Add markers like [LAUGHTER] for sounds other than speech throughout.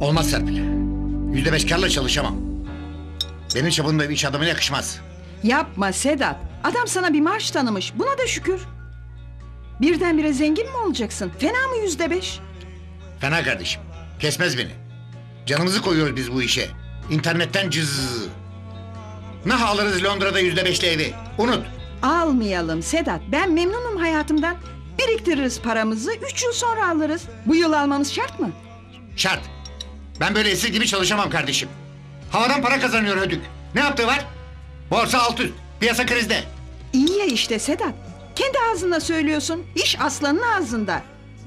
Olmaz Serpil. Yüzde beş karla çalışamam. Benim çapımda bir iş adamına yakışmaz. Yapma Sedat. Adam sana bir maaş tanımış. Buna da şükür. Birdenbire zengin mi olacaksın? Fena mı yüzde beş? Fena kardeşim. Kesmez beni. Canımızı koyuyoruz biz bu işe. İnternetten cız. Ne alırız Londra'da yüzde beşli evi? Unut. Almayalım Sedat. Ben memnunum hayatımdan. Biriktiririz paramızı. Üç yıl sonra alırız. Bu yıl almamız şart mı? Şart. Ben böyle esir gibi çalışamam kardeşim. Havadan para kazanıyor ödük. Ne yaptığı var? Borsa alt üst. Piyasa krizde. İyi ya işte Sedat. Kendi ağzında söylüyorsun. İş aslanın ağzında.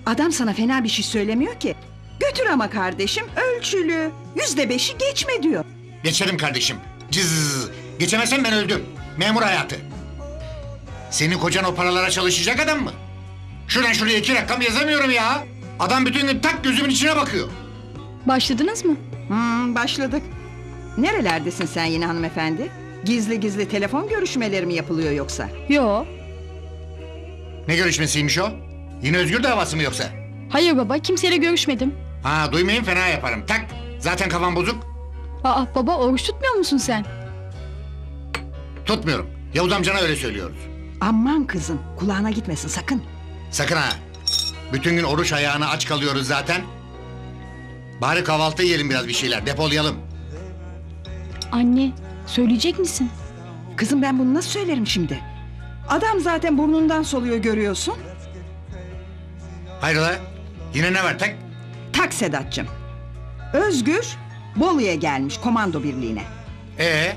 Adam sana fena bir şey söylemiyor ki. Götür ama kardeşim ölçülü. Yüzde beşi geçme diyor. Geçerim kardeşim. Cız. Geçemezsem ben öldüm. Memur hayatı. Senin kocan o paralara çalışacak adam mı? Şuradan şuraya iki rakam yazamıyorum ya. Adam bütün gün tak gözümün içine bakıyor. Başladınız mı? Hmm, başladık. Nerelerdesin sen yine hanımefendi? Gizli gizli telefon görüşmeleri mi yapılıyor yoksa? Yo. Ne görüşmesiymiş o? Yine özgür davası mı yoksa? Hayır baba kimseyle görüşmedim. Ha duymayın fena yaparım. Tak. Zaten kafam bozuk. Aa baba oruç tutmuyor musun sen? Tutmuyorum. Yavuz amcana öyle söylüyoruz. Aman kızım kulağına gitmesin sakın. Sakın ha. Bütün gün oruç ayağına aç kalıyoruz zaten. Bari kahvaltı yiyelim biraz bir şeyler. Depolayalım. Anne söyleyecek misin? Kızım ben bunu nasıl söylerim şimdi? Adam zaten burnundan soluyor görüyorsun. Hayrola? Yine ne var tak? Tak Sedat'cığım. Özgür Bolu'ya gelmiş komando birliğine. Ee,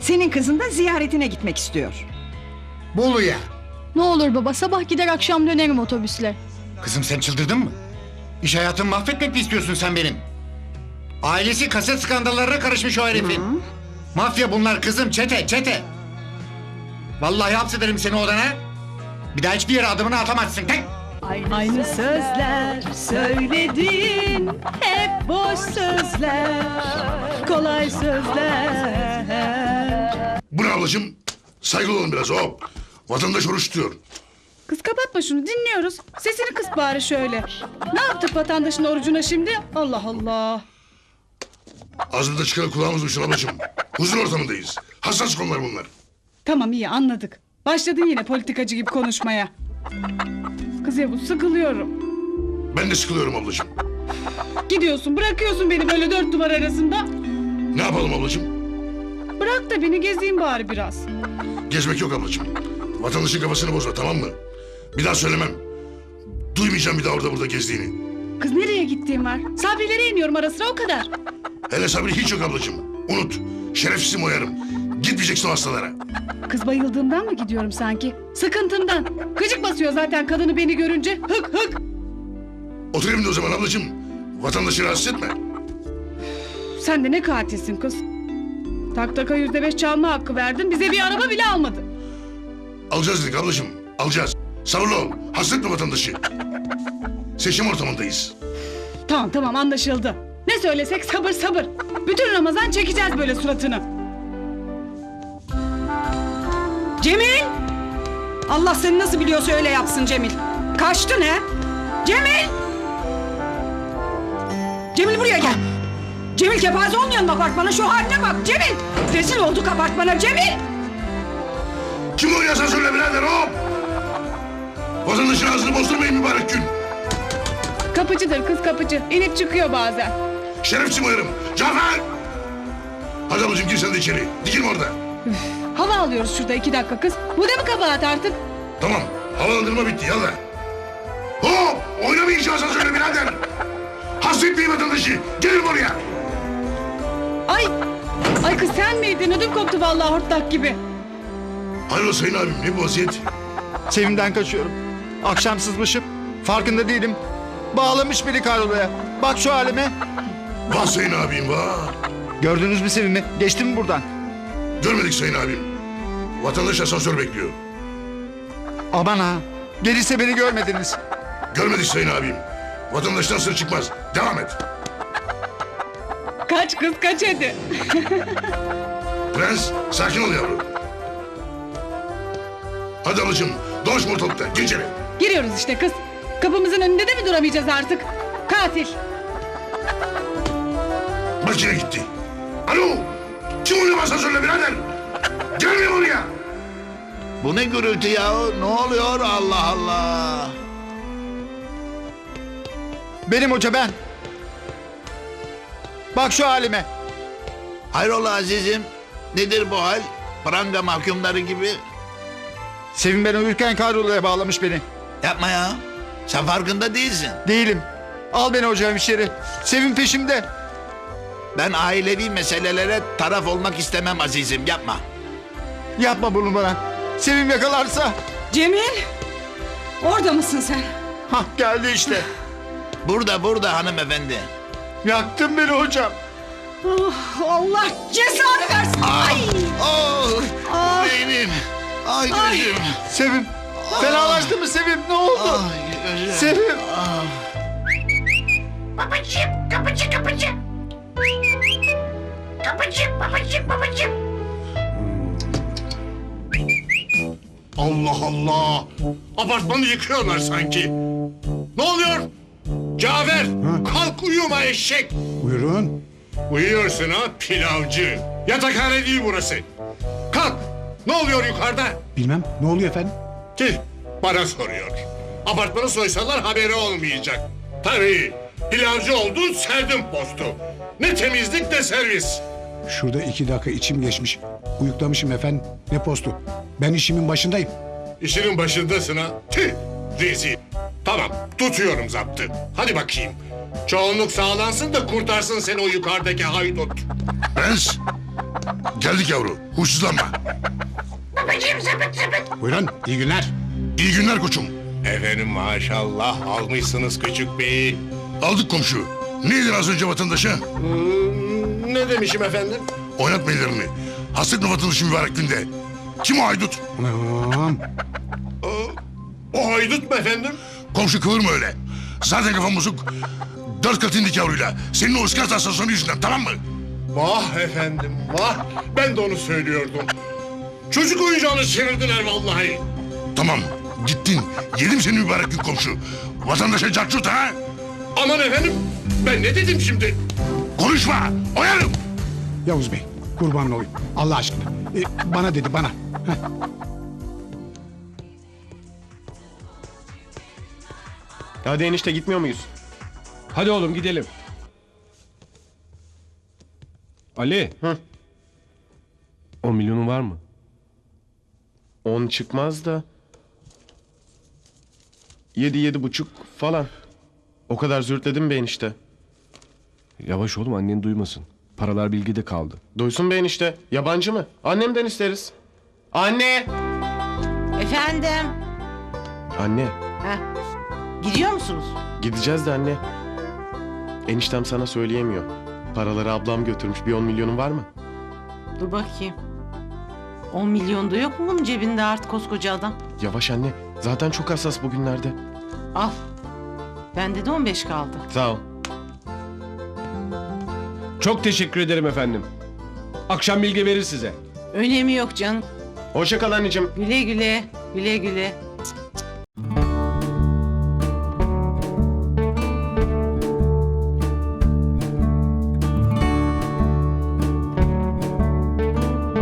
Senin kızın da ziyaretine gitmek istiyor. Bolu'ya. Ne olur baba sabah gider akşam dönerim otobüsle. Kızım sen çıldırdın mı? İş hayatımı mahvetmek mi istiyorsun sen benim? Ailesi kaset skandallarına karışmış o herifin. Mafya bunlar kızım çete çete. Vallahi hapsederim seni odana. Bir daha hiçbir yere adımını atamazsın. Tek. Aynı sözler söyledin hep boş sözler kolay sözler Bu ne ablacığım? Saygılı olun biraz hop. Vatandaş oruç tutuyor. Kız kapatma şunu dinliyoruz sesini kıs bari şöyle Ne yaptık vatandaşın orucuna şimdi Allah Allah Ağzımda çıkan kulağımız duysun ablacığım. Huzur ortamındayız. Hassas konular bunlar. Tamam iyi anladık Başladın yine politikacı gibi konuşmaya Kız ya bu sıkılıyorum Ben de sıkılıyorum ablacığım. Gidiyorsun bırakıyorsun beni böyle dört duvar arasında Ne yapalım ablacığım? Bırak da beni gezeyim bari biraz Gezmek yok ablacığım. Vatandaşın kafasını bozma tamam mı? Bir daha söylemem. Duymayacağım bir daha orada burada gezdiğini. Kız nereye gittiğim var Sabrilere iniyorum ara sıra o kadar Hele sabri hiç yok ablacığım. Unut. Şerefsizim oyarım. Gitmeyeceksin o hastalara. Kız bayıldığımdan mı gidiyorum sanki? Sıkıntımdan. Gıcık basıyor zaten kadını beni görünce. Hık hık. Otur evinde o zaman ablacığım. Vatandaşı rahatsız etme. Sen de ne katilsin kız. Tak taka yüzde beş çalma hakkı verdin. Bize bir araba bile almadın. Alacağız dedik ablacığım. Alacağız. Sabırlı ol. Hasretme vatandaşı. Seçim ortamındayız. Tamam tamam anlaşıldı. Ne söylesek sabır sabır. Bütün Ramazan çekeceğiz böyle suratını. Cemil! Allah seni nasıl biliyorsa öyle yapsın Cemil. Kaçtın he? Cemil! Cemil buraya gel. Cemil kepaze olmayalım apartmana şu haline bak Cemil! Rezil olduk apartmana Cemil! Kim oynuyorsan söyle birader hop. Vatandaşın ağzını bozdurmayın mübarek gün. Kapıcıdır kız kapıcı. İnip çıkıyor bazen. Şerefsiz oyarım. Cafer! Hadi ablacığım gir sen de içeri. Dikilme orada. Hava alıyoruz şurada iki dakika kız. Bu da mı kabahat artık? Tamam. Havalandırma bitti yalla. Hop! Oynamayacaksan söyle birader. Hasretmeyin vatandaşı. Gelin buraya. Ay! Ay kız sen miydin? Ödüm koptu vallahi hortlak gibi. Hayrola sayın abim ne bu vaziyet? Sevimden kaçıyorum. Akşam sızmışım. Farkında değilim. Bağlamış beni karolaya. Bak şu halime. Vah sayın abim vah. Gördünüz mü Sevim'i? Geçti mi buradan? Görmedik sayın abim. Vatandaş asansör bekliyor. Aman ha. Gelirse beni görmediniz. Görmedik sayın abim. Vatandaştan sır çıkmaz. Devam et. Kaç kız kaç hadi. [LAUGHS] Prens sakin ol yavrum. Hadi ablacığım dolaşma ortalıkta. Gir içeri. Giriyoruz işte kız. Kapımızın önünde de mi duramayacağız artık? Katil. Partine gitti. Alo! Kim oynuyor asansörle birader? Gelmiyor oraya. Bu ne gürültü ya? Ne oluyor Allah Allah? Benim hoca ben. Bak şu halime. Hayrola azizim? Nedir bu hal? Pranga mahkumları gibi. Sevim ben uyurken kahrolaya bağlamış beni. Yapma ya. Sen farkında değilsin. Değilim. Al beni hocam içeri. Sevim peşimde. Ben ailevi meselelere taraf olmak istemem azizim. Yapma. Yapma bunu bana. Sevim yakalarsa. Cemil! Orada mısın sen? Hah geldi işte. Burada burada hanımefendi. Yaktın beni hocam. Ah, Allah cezanı versin. Ay! Oh, Ah! benim. Ay gözüm. Sevim. Fenalaştı mı Sevim? Ne oldu? Ay. Sevim. Babacım, kapıcı, kapıcı. Kapıcı, babacım, babacım. Allah Allah. Apartmanı yıkıyorlar sanki. Ne oluyor? Cafer kalk uyuma eşek. Buyurun. Uyuyorsun ha pilavcı. Yatakhane değil burası. Kalk. Ne oluyor yukarıda? Bilmem. Ne oluyor efendim? Ki bana soruyor. Apartmanı soysalar haberi olmayacak. Tabii. Pilavcı oldun serdim postu. Ne temizlik ne servis. Şurada iki dakika içim geçmiş. Uyuklamışım efendim. Ne postu? Ben işimin başındayım. İşinin başındasın ha. Tüh rezil. Tamam tutuyorum zaptı. Hadi bakayım. Çoğunluk sağlansın da kurtarsın seni o yukarıdaki haydut. Prens. Geldik yavru. Huysuzlanma. Babacım, zıbıt zıbıt. Buyurun. İyi günler. İyi günler koçum. Efendim maşallah almışsınız küçük beyi. Aldık komşu. Neydin az önce vatandaşa? Hmm, ne demişim efendim? Oynatma ellerini. Hasret mi vatandaşı mübarek günde? Kim o haydut? Anam. O haydut mu efendim? Komşu kıvırma öyle. Zaten kafam bozuk. Dört kat indik yavruyla. Senin o ıskat hastasyonu yüzünden tamam mı? Vah efendim vah. Ben de onu söylüyordum. Çocuk oyuncağını çevirdiler vallahi. Tamam. Gittin. Yedim seni mübarek gün komşu. Vatandaşa carcut ha? Aman efendim ben ne dedim şimdi? Konuşma. Oyarım. Yavuz Bey. Kurban olayım. Allah aşkına. E, bana dedi bana. Heh. Hadi enişte gitmiyor muyuz? Hadi oğlum gidelim. Ali. Hı. 10 milyonun var mı? 10 çıkmaz da. 7 yedi buçuk falan. O kadar zürtledim be enişte. Yavaş oğlum annen duymasın. Paralar bilgide kaldı. Duysun be enişte. Yabancı mı? Annemden isteriz. Anne! Efendim? Anne. Heh. Gidiyor musunuz? Gideceğiz de anne. Eniştem sana söyleyemiyor. Paraları ablam götürmüş. Bir 10 milyonun var mı? Dur bakayım. 10 milyon da yok mu bunun cebinde artık koskoca adam? Yavaş anne. Zaten çok hassas bugünlerde. Al. Bende de 15 kaldı. Sağ ol. Çok teşekkür ederim efendim. Akşam bilgi verir size. Önemi yok canım. Hoşça kal anneciğim. Güle güle. Güle güle.